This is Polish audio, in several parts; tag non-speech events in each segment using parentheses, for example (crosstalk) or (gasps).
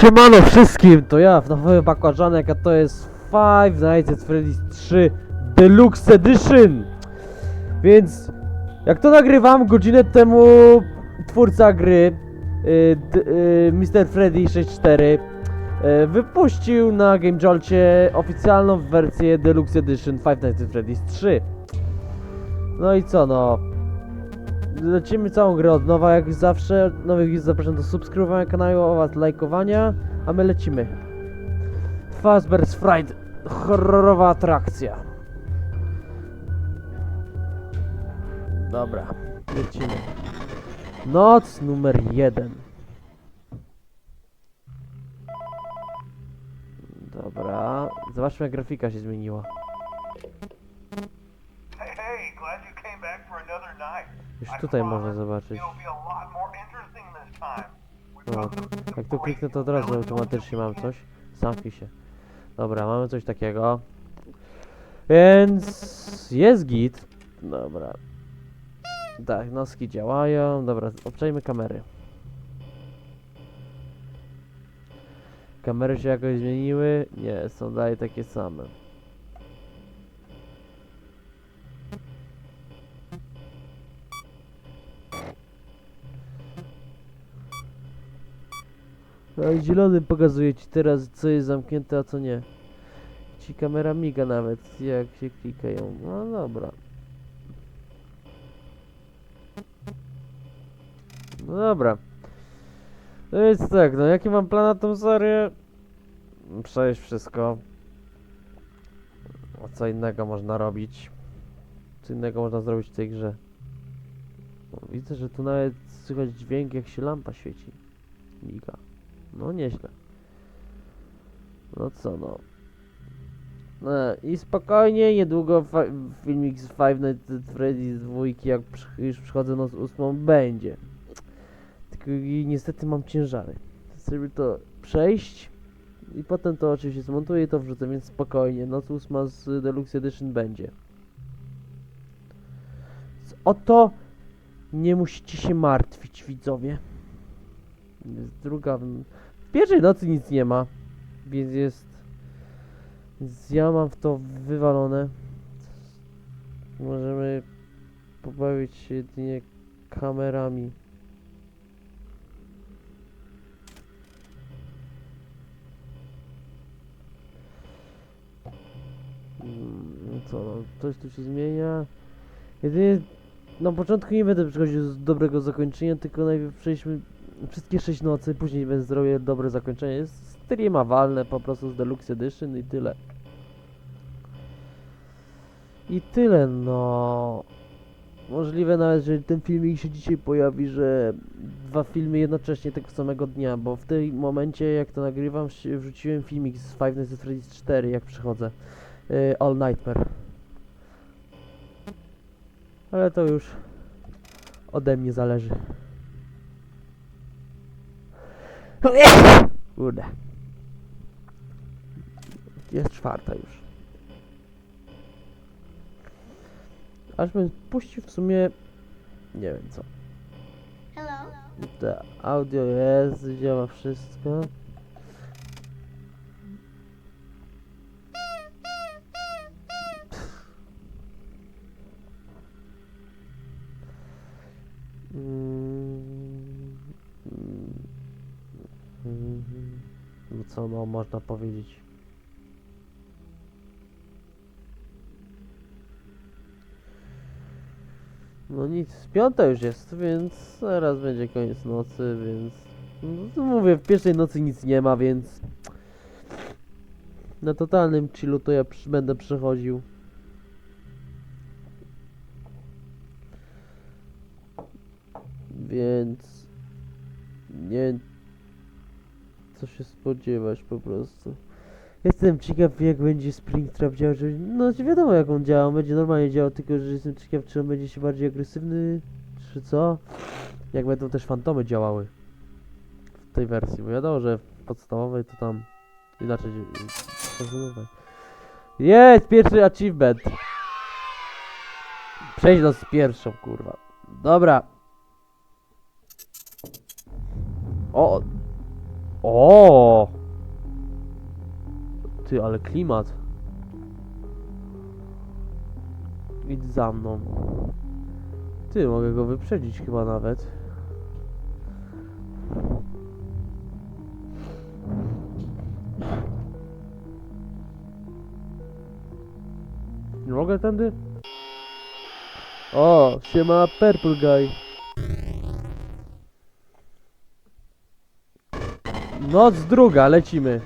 Siemano wszystkim, to ja, nowy bakłażanek, a to jest Five Nights at Freddy's 3 Deluxe Edition. Więc, jak to nagrywam, godzinę temu twórca gry, y, y, Mr. Freddy 64, y, wypuścił na Game Jolcie oficjalną wersję Deluxe Edition Five Nights at Freddy's 3. No i co no, Lecimy całą grę od nowa, jak zawsze. Nowych widzów zapraszam do subskrybowania kanału oraz lajkowania, a my lecimy. Fazbear's Fright, horrorowa atrakcja. Dobra, lecimy. Noc numer jeden. Dobra, zobaczmy jak grafika się zmieniła. Hey, hey, glad you came back for another night. Już tutaj można zobaczyć. No, jak tu kliknę to od razu automatycznie mam coś. Zamknij się. Dobra, mamy coś takiego. Więc jest git. Dobra. Tak, noski działają. Dobra, obczajmy kamery. Kamery się jakoś zmieniły? Nie, są dalej takie same. No i zielony pokazuje ci teraz, co jest zamknięte, a co nie. Ci kamera miga nawet, jak się klikają. No dobra. No dobra. No jest tak, no jaki mam plan na tą serię? Przejść wszystko. A co innego można robić? Co innego można zrobić w tej grze? O, widzę, że tu nawet słychać dźwięk, jak się lampa świeci. Miga. No nieźle. No co no. E, I spokojnie, niedługo filmik z Five Nights at Freddy's dwójki, jak przy- już przychodzę noc ósmą, będzie. Tylko niestety mam ciężary. Chcę to przejść i potem to oczywiście zmontuję i to wrzucę, więc spokojnie. Noc ósma z Deluxe Edition będzie. O to nie musicie się martwić, widzowie. Jest druga. Pierwszej nocy nic nie ma, więc jest. Więc ja mam w to wywalone. Możemy pobawić się jedynie kamerami. Mm, Co, no, coś tu się zmienia. Jedynie na początku nie będę przechodził z dobrego zakończenia, tylko najpierw przejdźmy wszystkie 6 nocy, później będę zrobię dobre zakończenie. Jest streama walne po prostu z Deluxe Edition i tyle. I tyle, no. Możliwe nawet, że ten filmik się dzisiaj pojawi, że dwa filmy jednocześnie tego samego dnia, bo w tym momencie, jak to nagrywam, wrzuciłem filmik z Five Nights at Freddy's 4, jak przychodzę. Y, All Nightmare. Ale to już ode mnie zależy. Kurde. Jest czwarta już. Aż bym puścił w sumie... Nie wiem co. Hello. To audio jest, działa wszystko. Co no można powiedzieć? No nic, piąta już jest, więc zaraz będzie koniec nocy, więc... No, mówię, w pierwszej nocy nic nie ma, więc... Na totalnym chillu to ja będę przechodził. Więc... Nie co się spodziewać po prostu. Jestem ciekaw jak będzie Springtrap działał, że... No wiadomo jak on działa, on będzie normalnie działał, tylko że jestem ciekaw czy on będzie się bardziej agresywny, czy co? Jak będą też fantomy działały w tej wersji, bo wiadomo, że w podstawowej to tam inaczej. Jest pierwszy achievement! Przejdź do z pierwszą, kurwa. Dobra. O! O! Ty, ale klimat. Idź za mną. Ty, mogę go wyprzedzić chyba nawet. Nie mogę tędy? O, siema Purple Guy. Noc druga, lecimy.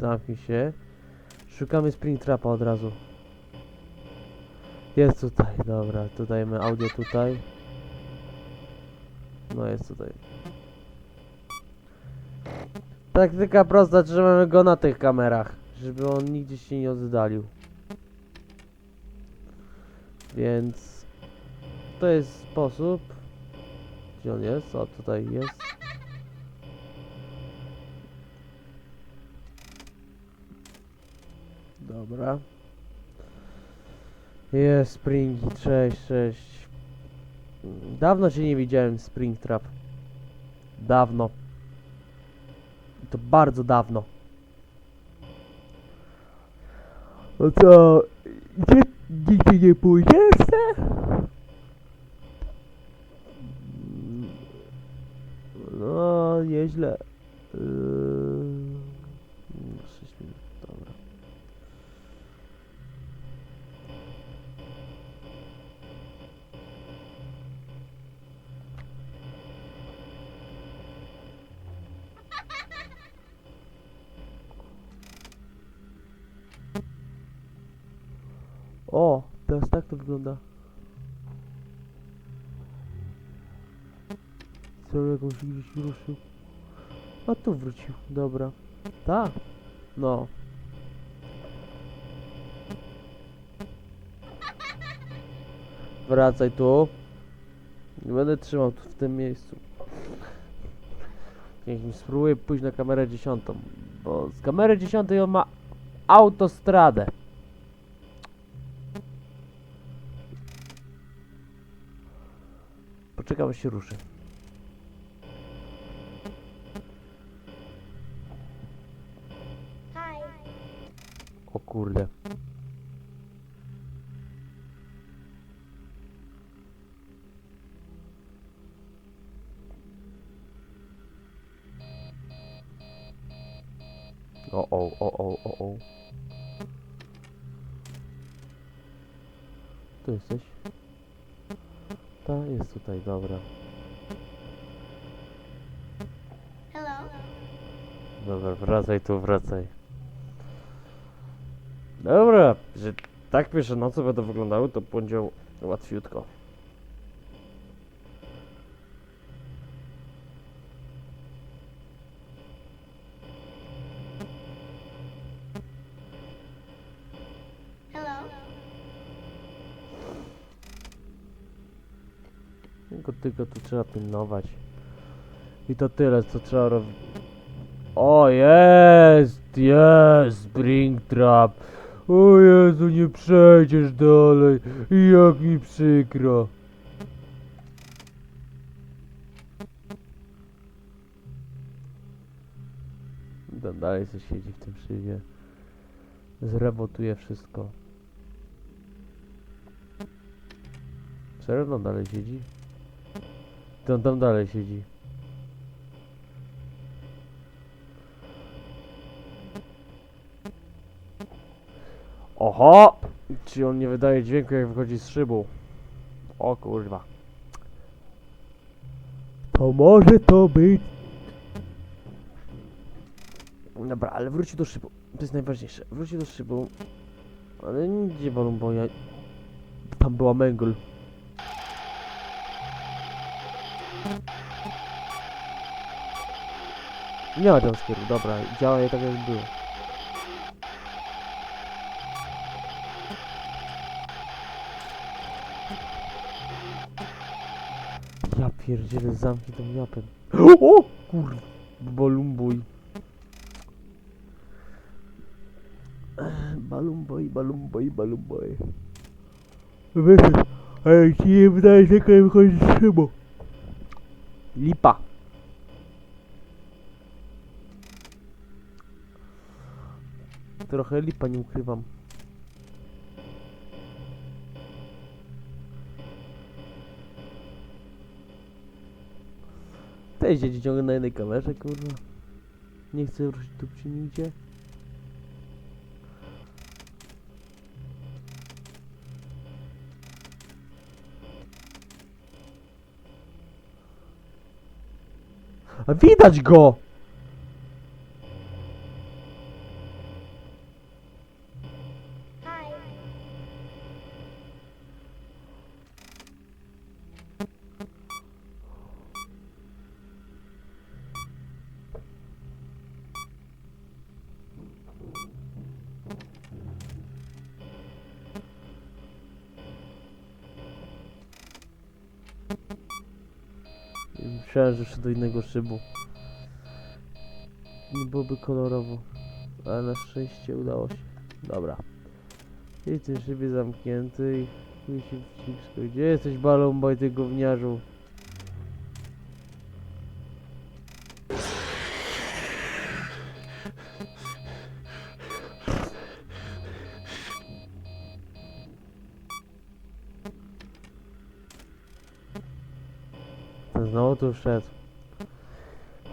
Zamknij się. Szukamy Springtrapa od razu. Jest tutaj, dobra. Tu dajemy audio tutaj. No jest tutaj. Taktyka prosta, trzymamy go na tych kamerach, żeby on nigdzie się nie oddalił. Więc to jest sposób. Gdzie on jest? O, tutaj jest. Dobra. Jest Springi, cześć, cześć. Dawno cię nie widziałem, Springtrap. Dawno. I To bardzo dawno. No co? Gdzie nigdzie nie pójdziesz? No, nieźle. Yy... 6 minut, dobra. O, teraz tak to wygląda. Jakąś gdzieś ruszył. A tu wrócił, dobra. Tak. No. Wracaj tu. Nie będę trzymał tu w tym miejscu. Niech mi spróbuję pójść na kamerę dziesiątą. Bo z kamery dziesiątej on ma autostradę. Poczekam aż się ruszy. Kurde. O o o o o o. Tu jesteś? Ta jest tutaj, dobra. Hello. Dobra, wracaj tu, wracaj. Dobra, że tak pierwsze noce będą wyglądały, to będzie łatwiutko. Tylko, tylko tu trzeba pilnować. I to tyle, co trzeba robić. O, jest! Jest! Springtrap! O Jezu, nie przejdziesz dalej! Jak mi przykro! Tam dalej co siedzi w tym szywie. Zrebotuje wszystko. Serio? Dalej siedzi? On tam dalej siedzi. Oho! Czy on nie wydaje dźwięku jak wychodzi z szybu? O kurwa. To może to być. Dobra, ale wróci do szybu. To jest najważniejsze. Wróci do szybu. Ale nie idzie balon, bo ja... Tam była męgl. Nie ma jumpscare'u, dobra, działa je tak jak było. Ja pierdzielę, zamknij tą japę. O kur... Balumbuj. Balumboy, balumboy, balumboy. Wyszedł, a jak ci nie wydaje, że jak wychodzi z szybu. Lipa. Trochę lipa, nie ukrywam. Też siedzi ciągle na jednej kamerze, kurwa. Nie chcę ruszyć tu przy nigdzie. A widać go! Myślałem, że jeszcze do innego szybu. Nie byłoby kolorowo. Ale na szczęście udało się. Dobra. I ten szyb jest zamknięty i się wciskał. Gdzie jesteś balon ty gówniarzu? Ten znowu tu wszedł.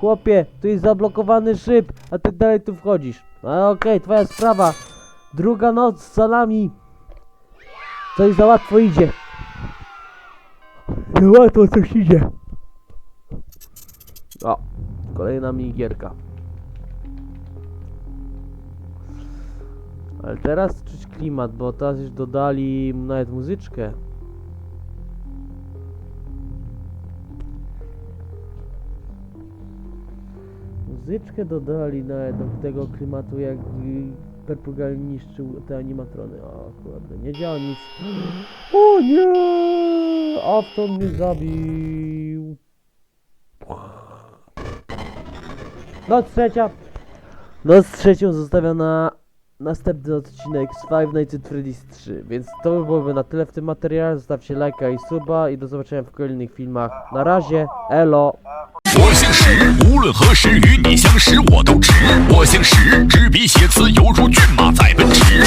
Chłopie, tu jest zablokowany szyb, a ty dalej tu wchodzisz. A okej, twoja sprawa. Druga noc za nami. Coś za łatwo idzie. Za łatwo coś idzie. O, kolejna minigierka. Ale teraz czuć klimat, bo teraz już dodali nawet muzyczkę. Muzyczkę dodali nawet do tego klimatu, jak Perpugal niszczył te animatrony. O kurde, nie działa nic. (gasps) O nie! Afton mnie zabił. Noc trzecia. Noc trzecią zostawia na następny odcinek z Five Nights at Freddy's 3. Więc to by byłoby na tyle w tym materiale. Zostawcie lajka i suba i do zobaczenia w kolejnych filmach. Na razie, elo! 无论何时与你相识，我都值。我姓石，执笔写词犹如骏马在奔驰。